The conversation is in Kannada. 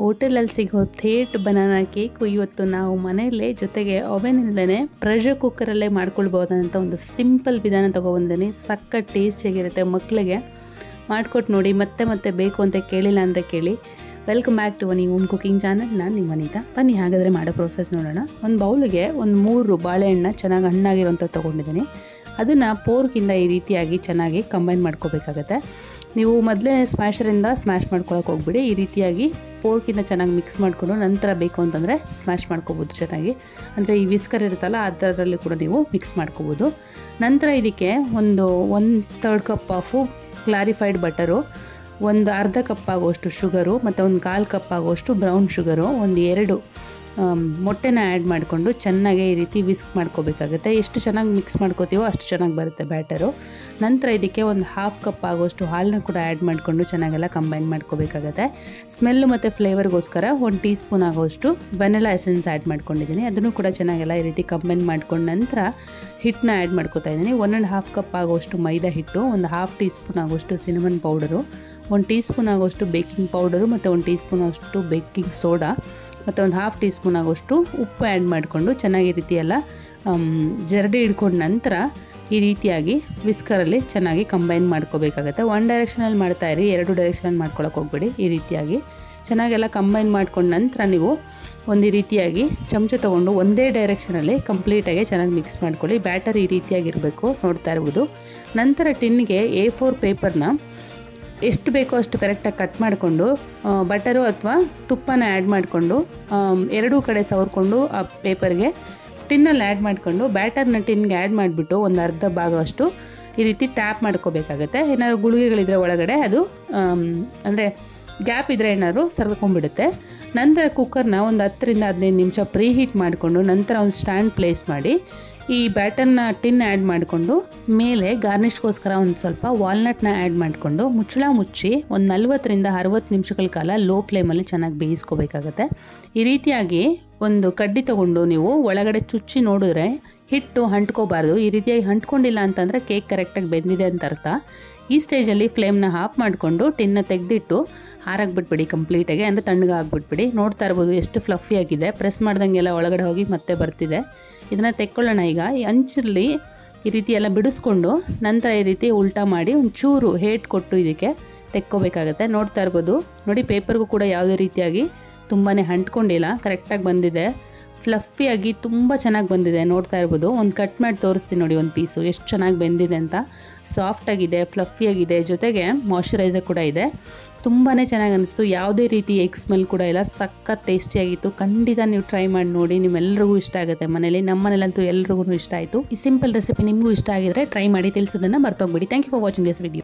ಹೋಟೆಲಲ್ಲಿ ಸಿಗೋ ಥೇಟ್ ಬನಾನಾ ಕೇಕು ಇವತ್ತು ನಾವು ಮನೆಯಲ್ಲೇ ಜೊತೆಗೆ ಓವೆನ್ ಇಲ್ದೇ ಪ್ರೆಷರ್ ಕುಕ್ಕರಲ್ಲೇ ಮಾಡ್ಕೊಳ್ಬೋದಂತ ಒಂದು ಸಿಂಪಲ್ ವಿಧಾನ ತೊಗೊಬಂದಿನಿ ಸಕ್ಕ ಟೇಸ್ಟಿಯಾಗಿರುತ್ತೆ ಮಕ್ಕಳಿಗೆ ಮಾಡಿಕೊಟ್ಟು ನೋಡಿ, ಮತ್ತೆ ಮತ್ತೆ ಬೇಕು ಅಂತ ಕೇಳಿಲ್ಲ ಅಂದರೆ ಕೇಳಿ. Welcome back to one home cooking channel ನಾನು ನಿಮ್ಮ ಅನಿತಾ. ಬನ್ನಿ, ಹಾಗಾದರೆ ಮಾಡೋ ಪ್ರೋಸೆಸ್ ನೋಡೋಣ. ಒಂದು ಬೌಲಿಗೆ ಒಂದು ಮೂರು ಬಾಳೆಹಣ್ಣು ಚೆನ್ನಾಗಿ ಹಣ್ಣಾಗಿರೋಂಥ ತೊಗೊಂಡಿದ್ದೀನಿ. ಅದನ್ನು ಪೋರ್ಕಿಂದ ಈ ರೀತಿಯಾಗಿ ಚೆನ್ನಾಗಿ ಕಂಬೈನ್ ಮಾಡ್ಕೋಬೇಕಾಗತ್ತೆ. ನೀವು ಮೊದಲೇ ಸ್ಮ್ಯಾಶರಿಂದ ಸ್ಮ್ಯಾಶ್ ಮಾಡ್ಕೊಳಕ್ಕೆ ಹೋಗ್ಬಿಡಿ. ಈ ರೀತಿಯಾಗಿ ಪೋರ್ಕಿಂದ ಚೆನ್ನಾಗಿ ಮಿಕ್ಸ್ ಮಾಡಿಕೊಂಡು ನಂತರ ಬೇಕು ಅಂತಂದರೆ ಸ್ಮ್ಯಾಶ್ ಮಾಡ್ಕೋಬೋದು ಚೆನ್ನಾಗಿ. ಅಂದರೆ ಈ ವಿಸ್ಕರ್ ಇರುತ್ತಲ್ಲ ಅದರಲ್ಲಿ ಕೂಡ ನೀವು ಮಿಕ್ಸ್ ಮಾಡ್ಕೋಬೋದು. ನಂತರ ಇದಕ್ಕೆ ಒಂದು one third cup of clarified butter, ಒಂದು ಅರ್ಧ ಕಪ್ ಆಗೋಷ್ಟು ಶುಗರು, ಮತ್ತು ಒಂದು ಕಾಲು ಕಪ್ ಆಗೋಷ್ಟು ಬ್ರೌನ್ ಶುಗರು, ಒಂದು ಎರಡು ಮೊಟ್ಟೆನ ಆ್ಯಡ್ ಮಾಡಿಕೊಂಡು ಚೆನ್ನಾಗಿ ಈ ರೀತಿ ವಿಸ್ಕ್ ಮಾಡ್ಕೋಬೇಕಾಗುತ್ತೆ. ಎಷ್ಟು ಚೆನ್ನಾಗಿ ಮಿಕ್ಸ್ ಮಾಡ್ಕೋತೀವೋ ಅಷ್ಟು ಚೆನ್ನಾಗಿ ಬರುತ್ತೆ ಬ್ಯಾಟರು ನಂತರ ಇದಕ್ಕೆ ಒಂದು ಹಾಫ್ ಕಪ್ ಆಗೋಷ್ಟು ಹಾಲನ್ನ ಕೂಡ ಆ್ಯಡ್ ಮಾಡಿಕೊಂಡು ಚೆನ್ನಾಗೆಲ್ಲ ಕಂಬೈನ್ ಮಾಡ್ಕೋಬೇಕಾಗತ್ತೆ. ಸ್ಮೆಲ್ಲು ಮತ್ತು ಫ್ಲೇವರ್ಗೋಸ್ಕರ ಒಂದು ಟೀ ಸ್ಪೂನ್ ಆಗೋಷ್ಟು ವೆನಿಲಾ ಎಸೆನ್ಸ್ ಆ್ಯಡ್ ಮಾಡ್ಕೊಂಡಿದ್ದೀನಿ. ಅದನ್ನು ಕೂಡ ಚೆನ್ನಾಗೆಲ್ಲ ಈ ರೀತಿ ಕಂಬೈನ್ ಮಾಡ್ಕೊಂಡು ನಂತರ ಹಿಟ್ಟನ್ನ ಆ್ಯಡ್ ಮಾಡ್ಕೋತಾ ಇದ್ದೀನಿ. ಒನ್ ಆ್ಯಂಡ್ ಹಾಫ್ ಕಪ್ ಆಗೋಷ್ಟು ಮೈದಾ ಹಿಟ್ಟು, ಒಂದು ಹಾಫ್ ಟೀ ಸ್ಪೂನ್ ಆಗುವಷ್ಟು ಸಿನಮನ್ ಪೌಡರು ಒಂದು ಟೀ ಸ್ಪೂನ್ ಆಗುವಷ್ಟು ಬೇಕಿಂಗ್ ಪೌಡರು ಮತ್ತು ಒಂದು ಟೀ ಸ್ಪೂನ್ ಅಷ್ಟು ಬೇಕಿಂಗ್ ಸೋಡಾ ಮತ್ತು ಒಂದು ಹಾಫ್ ಟೀ ಸ್ಪೂನ್ ಆಗೋಷ್ಟು ಉಪ್ಪು ಆ್ಯಡ್ ಮಾಡಿಕೊಂಡು ಚೆನ್ನಾಗಿ ರೀತಿಯೆಲ್ಲ ಜರಡಿ ಹಿಡ್ಕೊಂಡ ನಂತರ ಈ ರೀತಿಯಾಗಿ ವಿಸ್ಕರಲ್ಲಿ ಚೆನ್ನಾಗಿ ಕಂಬೈನ್ ಮಾಡ್ಕೋಬೇಕಾಗತ್ತೆ. ಒನ್ ಡೈರೆಕ್ಷನಲ್ಲಿ ಮಾಡ್ತಾ ಇರಿ, ಎರಡು ಡೈರೆಕ್ಷನಲ್ಲಿ ಮಾಡ್ಕೊಳಕ್ಕೆ ಹೋಗ್ಬೇಡಿ. ಈ ರೀತಿಯಾಗಿ ಚೆನ್ನಾಗೆಲ್ಲ ಕಂಬೈನ್ ಮಾಡ್ಕೊಂಡ ನಂತರ ನೀವು ಒಂದು ರೀತಿಯಾಗಿ ಚಮಚ ತೊಗೊಂಡು ಒಂದೇ ಡೈರೆಕ್ಷನಲ್ಲಿ ಕಂಪ್ಲೀಟಾಗಿ ಚೆನ್ನಾಗಿ ಮಿಕ್ಸ್ ಮಾಡ್ಕೊಳ್ಳಿ. ಬ್ಯಾಟರ್ ಈ ರೀತಿಯಾಗಿರಬೇಕು ನೋಡ್ತಾ ಇರ್ಬೋದು. ನಂತರ ಟಿನ್ಗೆ ಎ ಫೋರ್ ಪೇಪರ್ನ ಎಷ್ಟು ಬೇಕೋ ಅಷ್ಟು ಕರೆಕ್ಟಾಗಿ ಕಟ್ ಮಾಡಿಕೊಂಡು ಬಟರು ಅಥವಾ ತುಪ್ಪನ ಆ್ಯಡ್ ಮಾಡಿಕೊಂಡು ಎರಡೂ ಕಡೆ ಸವರ್ಕೊಂಡು ಆ ಪೇಪರ್ಗೆ ಟಿನ್ನಲ್ಲಿ ಆ್ಯಡ್ ಮಾಡಿಕೊಂಡು ಬ್ಯಾಟರ್ನ ಟಿನ್ಗೆ ಆ್ಯಡ್ ಮಾಡಿಬಿಟ್ಟು ಒಂದು ಅರ್ಧ ಭಾಗವಷ್ಟು ಈ ರೀತಿ ಟ್ಯಾಪ್ ಮಾಡ್ಕೋಬೇಕಾಗತ್ತೆ. ಏನಾದ್ರು ಗುಳಿಗೆಗಳಿದ್ರೆ ಒಳಗಡೆ ಅದು ಅಂದರೆ ಗ್ಯಾಪ್ ಇದ್ರೆ ಏನಾದ್ರು ಸರ್ಕೊಂಡ್ಬಿಡುತ್ತೆ ನಂತರ ಕುಕ್ಕರ್ನ ಒಂದು ಹತ್ತರಿಂದ ಹದಿನೈದು ನಿಮಿಷ ಪ್ರೀ ಹೀಟ್ ಮಾಡಿಕೊಂಡು ನಂತರ ಒಂದು ಸ್ಟ್ಯಾಂಡ್ ಪ್ಲೇಸ್ ಮಾಡಿ, ಈ ಬ್ಯಾಟರ್ನ ಟಿನ್ ಆ್ಯಡ್ ಮಾಡಿಕೊಂಡು, ಮೇಲೆ ಗಾರ್ನಿಷ್ಗೋಸ್ಕರ ಒಂದು ಸ್ವಲ್ಪ ವಾಲ್ನಟ್ನ ಆ್ಯಡ್ ಮಾಡಿಕೊಂಡು, ಮುಚ್ಚಳ ಮುಚ್ಚಿ ಒಂದು ನಲ್ವತ್ತರಿಂದ ಅರವತ್ತು ನಿಮಿಷಗಳ ಕಾಲ ಲೋ ಫ್ಲೇಮಲ್ಲಿ ಚೆನ್ನಾಗಿ ಬೇಯಿಸ್ಕೋಬೇಕಾಗತ್ತೆ. ಈ ರೀತಿಯಾಗಿ ಒಂದು ಕಡ್ಡಿ ತೊಗೊಂಡು ನೀವು ಒಳಗಡೆ ಚುಚ್ಚಿ ನೋಡಿದ್ರೆ ಹಿಟ್ಟು ಹಂಟ್ಕೋಬಾರ್ದು. ಈ ರೀತಿಯಾಗಿ ಅಂಟ್ಕೊಂಡಿಲ್ಲ ಅಂತಂದರೆ ಕೇಕ್ ಕರೆಕ್ಟಾಗಿ ಬೆಂದಿದೆ ಅಂತ ಅರ್ಥ. ಈ ಸ್ಟೇಜಲ್ಲಿ ಫ್ಲೇಮ್ನ ಆಫ್ ಮಾಡಿಕೊಂಡು ಟಿನ್ನ ತೆಗೆದಿಟ್ಟು ಹಾರಾಕ್ಬಿಟ್ಬಿಡಿ ಕಂಪ್ಲೀಟಾಗಿ, ಅಂದರೆ ತಣ್ಣಗೆ ಆಗ್ಬಿಟ್ಬಿಡಿ. ನೋಡ್ತಾ ಇರ್ಬೋದು ಎಷ್ಟು ಫ್ಲಫಿ ಆಗಿದೆ. ಪ್ರೆಸ್ ಮಾಡ್ದಂಗೆಲ್ಲ ಒಳಗಡೆ ಹೋಗಿ ಮತ್ತೆ ಬರ್ತಿದೆ. ಇದನ್ನು ತೆಕ್ಕೊಳ್ಳೋಣ ಈಗ. ಈ ಅಂಚಲ್ಲಿ ಈ ರೀತಿ ಎಲ್ಲ ಬಿಡಿಸ್ಕೊಂಡು ನಂತರ ಈ ರೀತಿ ಉಲ್ಟಾ ಮಾಡಿ ಒಂಚೂರು ಹೇಟ್ ಕೊಟ್ಟು ಇದಕ್ಕೆ ತೆಕ್ಕೋಬೇಕಾಗತ್ತೆ. ನೋಡ್ತಾ ಇರ್ಬೋದು. ನೋಡಿ ಪೇಪರ್ಗೂ ಕೂಡ ಯಾವುದೇ ರೀತಿಯಾಗಿ ತುಂಬಾ ಅಂಟ್ಕೊಂಡಿಲ್ಲ. ಕರೆಕ್ಟಾಗಿ ಬಂದಿದೆ. ಫ್ಲಫಿಯಾಗಿ ತುಂಬ ಚೆನ್ನಾಗಿ ಬಂದಿದೆ, ನೋಡ್ತಾ ಇರ್ಬೋದು. ಒಂದು ಕಟ್ ಮಾಡಿ ತೋರಿಸ್ತೀನಿ ನೋಡಿ ಒಂದು ಪೀಸು ಎಷ್ಟು ಚೆನ್ನಾಗಿ ಬೆಂದಿದೆ ಅಂತ. ಸಾಫ್ಟಾಗಿದೆ ಫ್ಲಫಿಯಾಗಿದೆ ಜೊತೆಗೆ ಮಾಯ್ಶ್ಚರೈಸರ್ ಕೂಡ ಇದೆ. ತುಂಬಾ ಚೆನ್ನಾಗಿ ಅನಿಸ್ತು. ಯಾವುದೇ ರೀತಿ ಎಗ್ ಸ್ಮೆಲ್ ಕೂಡ ಇಲ್ಲ. ಸಖತ್ ಟೇಸ್ಟಿಯಾಗಿತ್ತು ಖಂಡಿತ ನೀವು ಟ್ರೈ ಮಾಡಿ ನೋಡಿ. ನಿಮ್ಮೆಲ್ಲರಿಗೂ ಇಷ್ಟ ಆಗುತ್ತೆ. ಮನೇಲಿ ನಮ್ಮ ಮನೇಲಂತೂ ಎಲ್ರಿಗೂ ಇಷ್ಟ ಆಯಿತು. ಈ ಸಿಂಪಲ್ ರೆಸಿಪಿ ನಿಮಗೂ ಇಷ್ಟ ಆಗಿದ್ರೆ ಟ್ರೈ ಮಾಡಿ. ತಿಳಿಸೋದನ್ನು ಮರ್ತೋಗ್ಬಿಡಿ. Thank you for watching this video